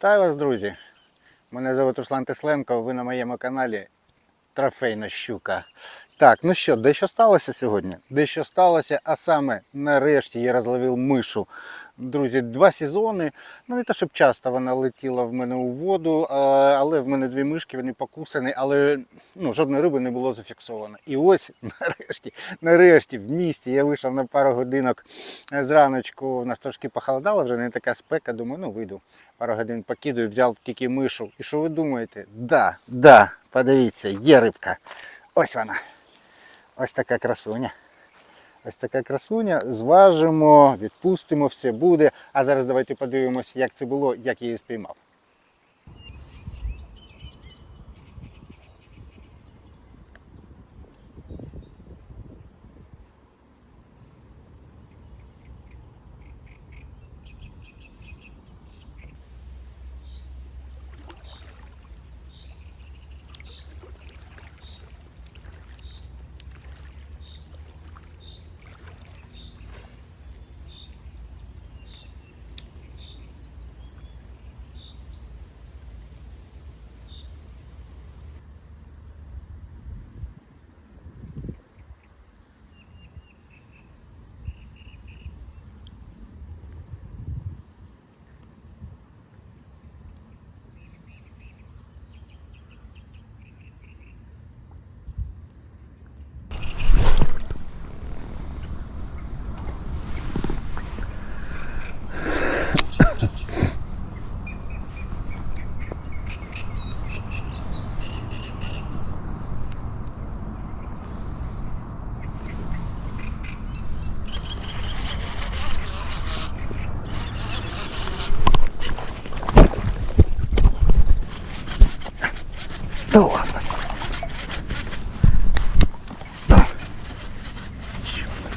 Вітаю вас, друзі! Мене звуть Руслан Тесленко, ви на моєму каналі Трофейна щука. Так, ну що, дещо сталося сьогодні? Дещо сталося, а саме нарешті я розловив мишу. Друзі, два сезони. Ну не те, щоб часто вона летіла в мене у воду, але в мене дві мишки, вони покусані, але ну, жодної риби не було зафіксовано. І ось нарешті, нарешті в місті я вийшов на пару годинок зраночку. У нас трошки похолодало, вже не така спека. Думаю, ну вийду. Пару годин покидаю, взяв тільки мишу. І що ви думаєте? Да, да, подивіться, є рибка. Ось вона. Ось така красуня. Ось така красуня. Зважимо, відпустимо, все буде. А зараз давайте подивимось, як це було, як я її спіймав.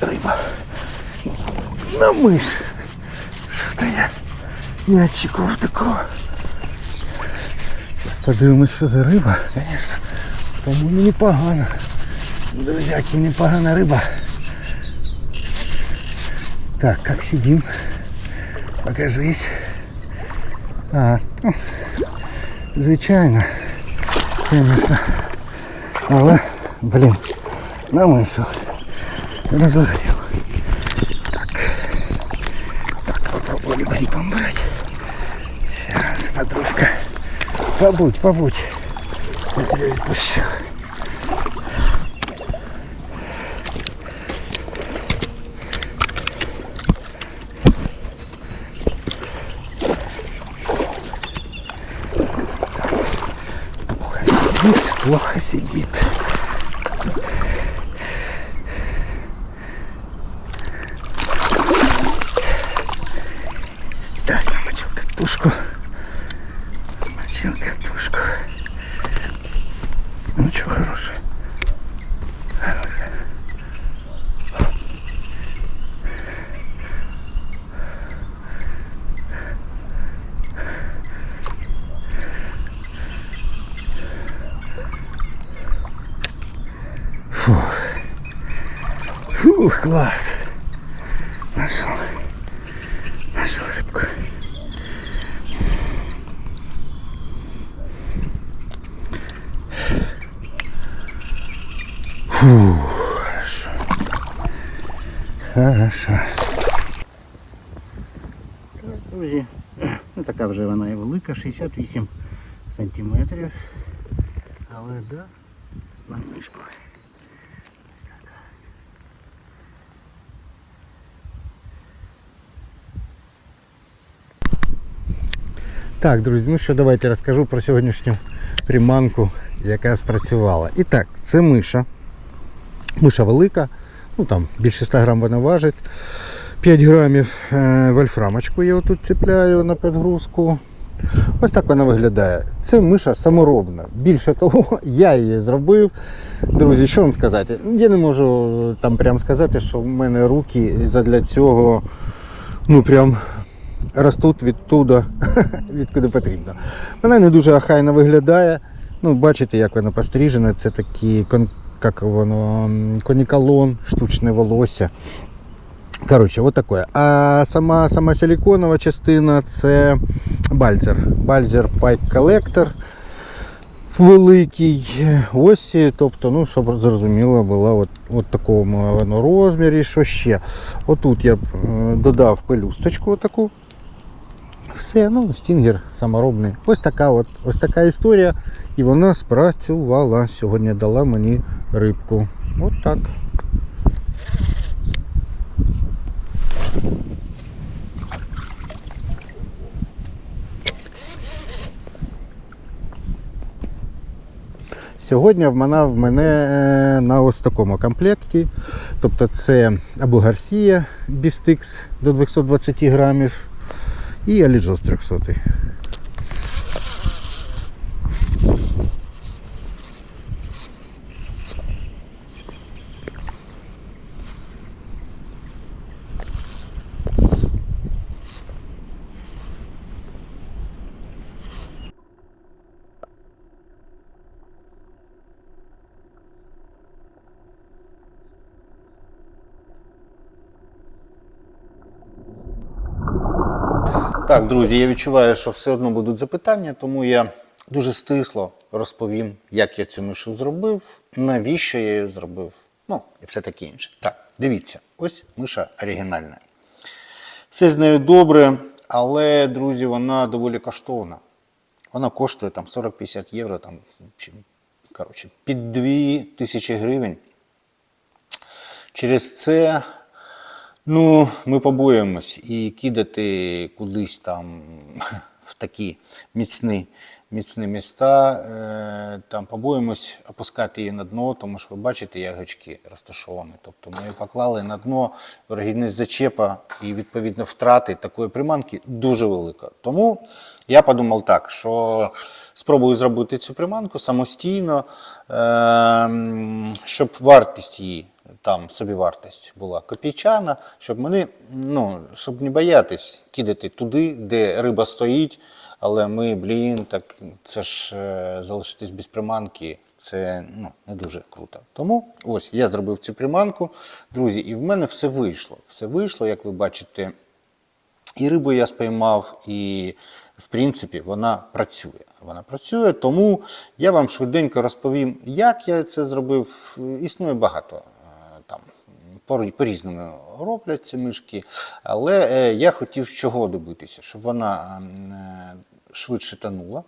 Рыба. На мышь. Что-то я не очікував такого. Зараз подивимось, що за риба. Конечно. По-моєму, непогано. Друзяки, непогана риба. Так, как сидим? Покажись. А, ну, звичайно. Звісно. Але, блін, на мису. Розорив. Так. Так, попробуем грибом брать. Сейчас, подружка. Побудь, побудь. Я тебя відпущу. Плохо сидит, плохо сидит. Так, намочил катушку. Намочил катушку. Ну что, хороший. Хороший. Фух. Фух, класс. Хорошо. Друзі, ну така вже вона і велика, 68 сантиметрів. Але да, на мишку. Ось така. Так, друзі, ну що, давайте розкажу про сьогоднішню приманку, яка спрацювала. І так, це миша. Миша велика, ну там більше 100 грам вона важить. 5 грамів е, вольфрамочку я отут цепляю на підгрузку. Ось так вона виглядає. Це миша саморобна. Більше того, я її зробив. Друзі, що вам сказати? Я не можу там прям сказати, що в мене руки задля цього ну прям ростуть відтуда, відкуди потрібно. Вона не дуже охайно виглядає. Ну, бачите, як вона постріжена. Це такі як воно, м, конікалон, штучне волосся. Коротше, от таке. А сама, сама силиконова частина це бальзер. Бальзер Pipe Collector великий. Ось, тобто, ну, щоб зрозуміло було, от, от такому воно розмірі, що ще. Отут я е, додав пелюсточку таку. Все, ну, стінгер саморобний. Ось така от, ось така історія. І вона спрацювала. Сьогодні дала мені рибку. От так. Сьогодні в мене, в мене е, на ось такому комплекті. Тобто це або Гарсія Бістикс до 220 грамів і Аліджос 300. Так, друзі, я відчуваю, що все одно будуть запитання, тому я дуже стисло розповім, як я цю мишу зробив, навіщо я її зробив. Ну, і все таке інше. Так, дивіться, ось миша оригінальна. Все з нею добре, але, друзі, вона доволі коштовна. Вона коштує там 40-50 євро, там, коротше, під 2 тисячі гривень. Через це Ну, ми побоїмось і кидати кудись там в такі міцні, міцні міста. Е, там побоїмось опускати її на дно, тому що ви бачите, як гачки розташовані. Тобто ми її поклали на дно, вирогідність зачепа і відповідно втрати такої приманки дуже велика. Тому я подумав так, що спробую зробити цю приманку самостійно, е, щоб вартість її там собівартість була копійчана, щоб мене, ну, щоб не боятись кидати туди, де риба стоїть. Але ми, блін, так це ж е, залишитись без приманки, це ну, не дуже круто. Тому ось я зробив цю приманку, друзі, і в мене все вийшло. Все вийшло, як ви бачите. І рибу я спіймав, і в принципі вона працює. Вона працює, тому я вам швиденько розповім, як я це зробив. Існує багато по-різному роблять ці мишки. Але е, я хотів чого добитися, щоб вона е, швидше тонула,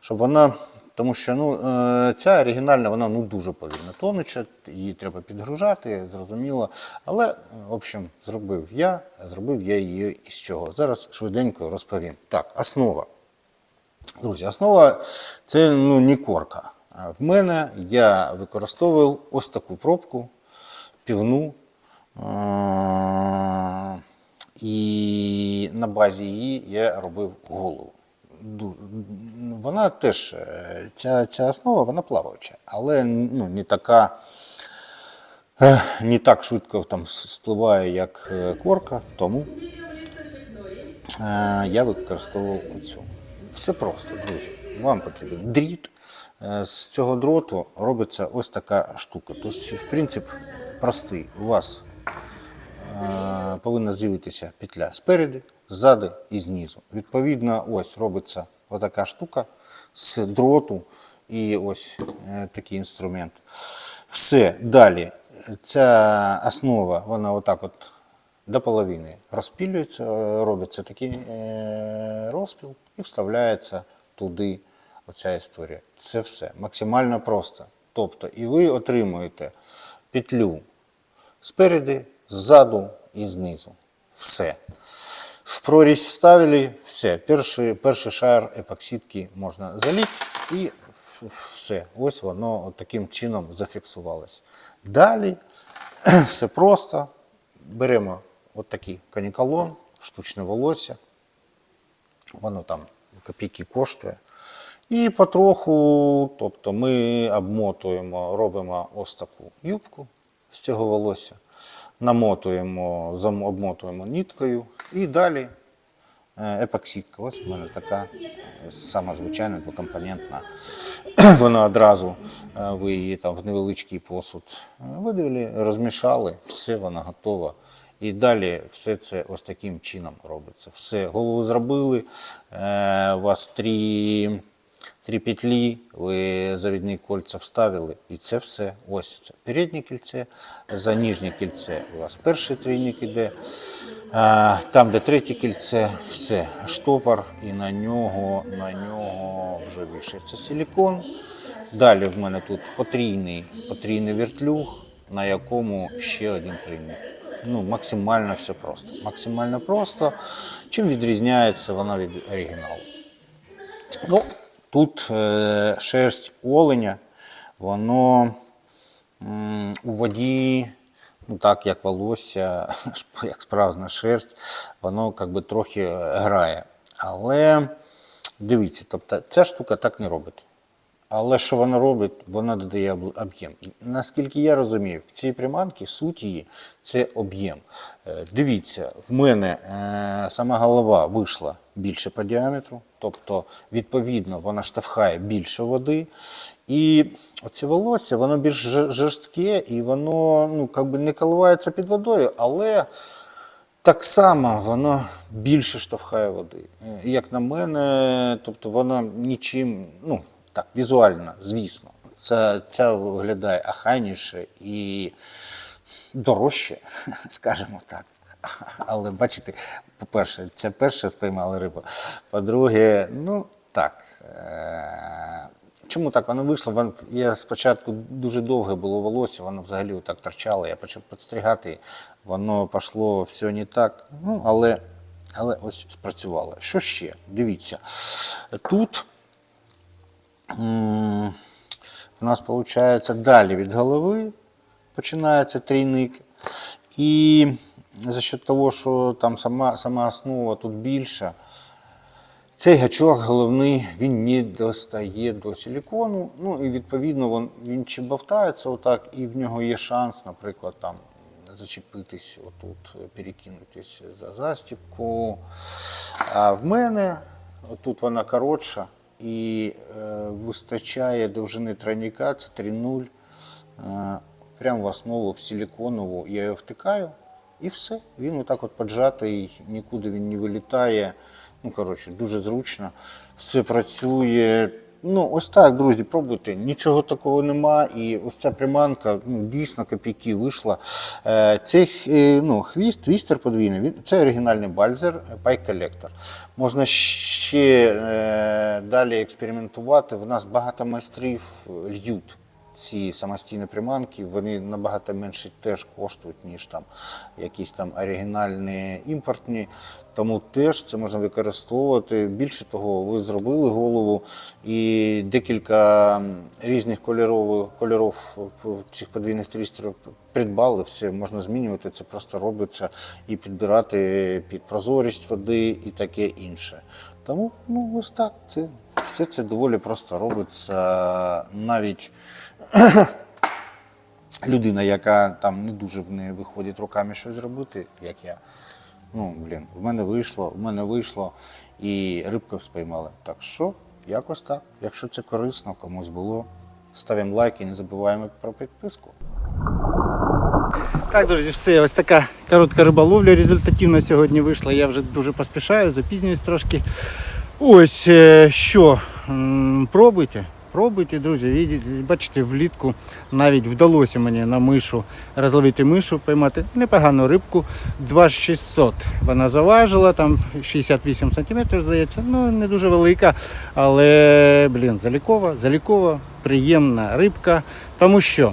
щоб вона. Тому що ну, е, ця оригінальна, вона ну, дуже повільно тонуча, її треба підгружати, зрозуміло. Але, в общем, зробив я, зробив я її із чого. Зараз швиденько розповім. Так, основа. Друзі, основа це ну, не корка. В мене я використовував ось таку пробку, півну. А, І на базі її я робив голову. Вона теж, е, ця, ця основа, вона плаваюча, але ну, не така. е, Не так швидко там спливає, як е, корка, тому Е, я використовував оцю. Все просто, друзі. Вам потрібен дріт. Е, З цього дроту робиться ось така штука. Тобто, в принцип, простий. У вас е, повинна з'явитися петля спереди, ззаду і знизу. Відповідно, ось робиться отака штука з дроту і ось е, такий інструмент. Все, далі. Ця основа, вона отак от до половини розпілюється, е, робиться такий е, розпіл і вставляється туди оця історія. Це все максимально просто. Тобто, і ви отримуєте петлю спереди, ззаду і знизу. Все. В прорізь вставили, все. Перший, перший шар епоксидки можна залити і все. Ось воно таким чином зафіксувалось. Далі все просто. Беремо от такий канікалон, штучне волосся. Воно там копійки коштує. І потроху, тобто ми обмотуємо, робимо ось таку юбку з цього волосся, намотуємо, обмотуємо ніткою і далі е, епоксидка. Ось в мене така е, сама звичайна двокомпонентна. Вона одразу, е, ви її там в невеличкий посуд видавили, розмішали, все, вона готова. І далі все це ось таким чином робиться. Все, голову зробили, у вас три, три петлі, ви завідні кольця вставили, і це все. Ось це переднє кільце, за нижнє кільце у вас перший трійник іде. Там, де третє кільце, все, штопор, і на нього, на нього вже вішається силікон. Далі в мене тут потрійний, потрійний вертлюг, на якому ще один трійник. Ну, максимально все просто. Максимально просто. Чим відрізняється вона від оригіналу? Ну, тут е, шерсть оленя, воно у воді, ну так як волосся, як справжня шерсть, воно как би трохи грає. Але дивіться, тобто ця штука так не робить. Але що вона робить? Вона додає об'єм. Наскільки я розумію, в цій приманці суть її це об'єм. Е, Дивіться, в мене е, сама голова вийшла більше по діаметру, тобто, відповідно, вона штовхає більше води. І оце волосся, воно більш жорстке і воно ну, как би не коливається під водою, але так само воно більше штовхає води. Е, Як на мене, тобто вона нічим, ну так, візуально, звісно, це, це виглядає ахайніше і дорожче, скажімо так. Але бачите, по-перше, це перше спіймали рибу. По-друге, ну так. е, Чому так воно вийшло? Вон- Я спочатку дуже довге було волосся, воно взагалі отак торчало. Я почав підстригати, воно пішло все не так. Ну, але, але ось спрацювало. Що ще? Дивіться. Тут у нас виходить далі від голови починається трійник. І за счет того, що там сама, сама основа тут більша, цей гачок головний він не достає до силікону. Ну і відповідно він, він чи бовтається отак, і в нього є шанс, наприклад, там зачепитись отут, перекинутись за застібку. А в мене тут вона коротша і е, вистачає довжини тройника, це 3,0. Е, прямо в основу в силіконову я його втикаю, і все. Він отак от поджатий, нікуди він не вилітає. Ну, коротше, дуже зручно. Все працює. Ну, ось так, друзі, пробуйте. Нічого такого нема. І ось ця приманка ну, дійсно копійки вийшла. Е, цей ну, хвіст, твістер подвійний, це оригінальний бальзер Pike Collector. Можна ще далі експериментувати. В нас багато майстрів льють ці самостійні приманки, вони набагато менше теж коштують, ніж там якісь там оригінальні імпортні. Тому теж це можна використовувати. Більше того, ви зробили голову і декілька різних кольорових кольорів цих подвійних твістерів придбали, все можна змінювати. Це просто робиться і підбирати під прозорість води і таке інше. Тому ну ось так це. Все це доволі просто робиться навіть людина, яка там не дуже в неї виходить руками щось зробити, як я. Ну, блін, в мене вийшло, в мене вийшло і рибку спіймали. Так що, якось так. Якщо це корисно, комусь було, ставимо лайк і не забуваємо про підписку. Так, друзі, все, ось така коротка риболовля результативна сьогодні вийшла. Я вже дуже поспішаю, запізнююсь трошки. Ось е, що, пробуйте. Пробуйте, друзі, бачите, влітку навіть вдалося мені на мишу розловити мишу, поймати непогану рибку. 2600 вона заважила, там 68 см, здається, ну не дуже велика, але блін, залікова, залікова, приємна рибка. Тому що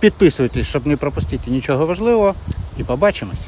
Підписуйтесь, щоб не пропустити нічого важливого, і побачимось!